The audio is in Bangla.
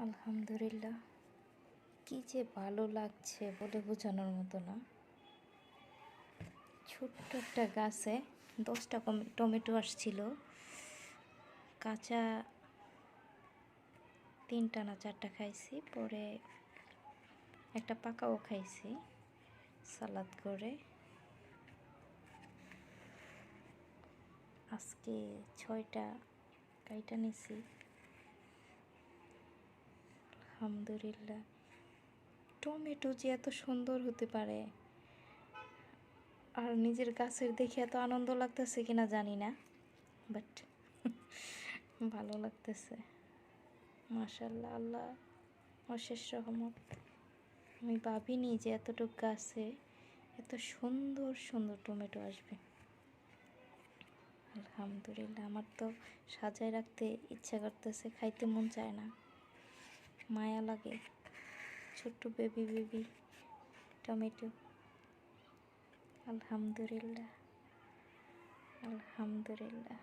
আলহামদুলিল্লাহ। কি যে ভালো লাগছে বলে বোঝানোর মতো না। ছোট্ট একটা গাছে দশটা টমেটো আসছিল। কাঁচা তিনটা না চারটা খাইছি, পরে একটা পাকাও খাইছি, সালাদ করে। আজকে ছয়টা কাইটা নিছি। আলহামদুলিল্লাহ। টমেটো যে এত সুন্দর হতে পারে, আর নিজের গাছের দেখে এত আনন্দ লাগতেছে কিনা জানি না বাট ভালো লাগতেছে। মাশাল্লাহ আল্লাহ অশেষ রহমত। আমি ভাবিনি যে এতটুকু গাছে এত সুন্দর সুন্দর টমেটো আসবে। আলহামদুলিল্লাহ, আমার তো সাজায় রাখতে ইচ্ছা করতেছে, খাইতে মন চায় না। মায়া লাগে। ছোট্ট বেবি বেবি টমেটো। আলহামদুলিল্লাহ আলহামদুলিল্লাহ।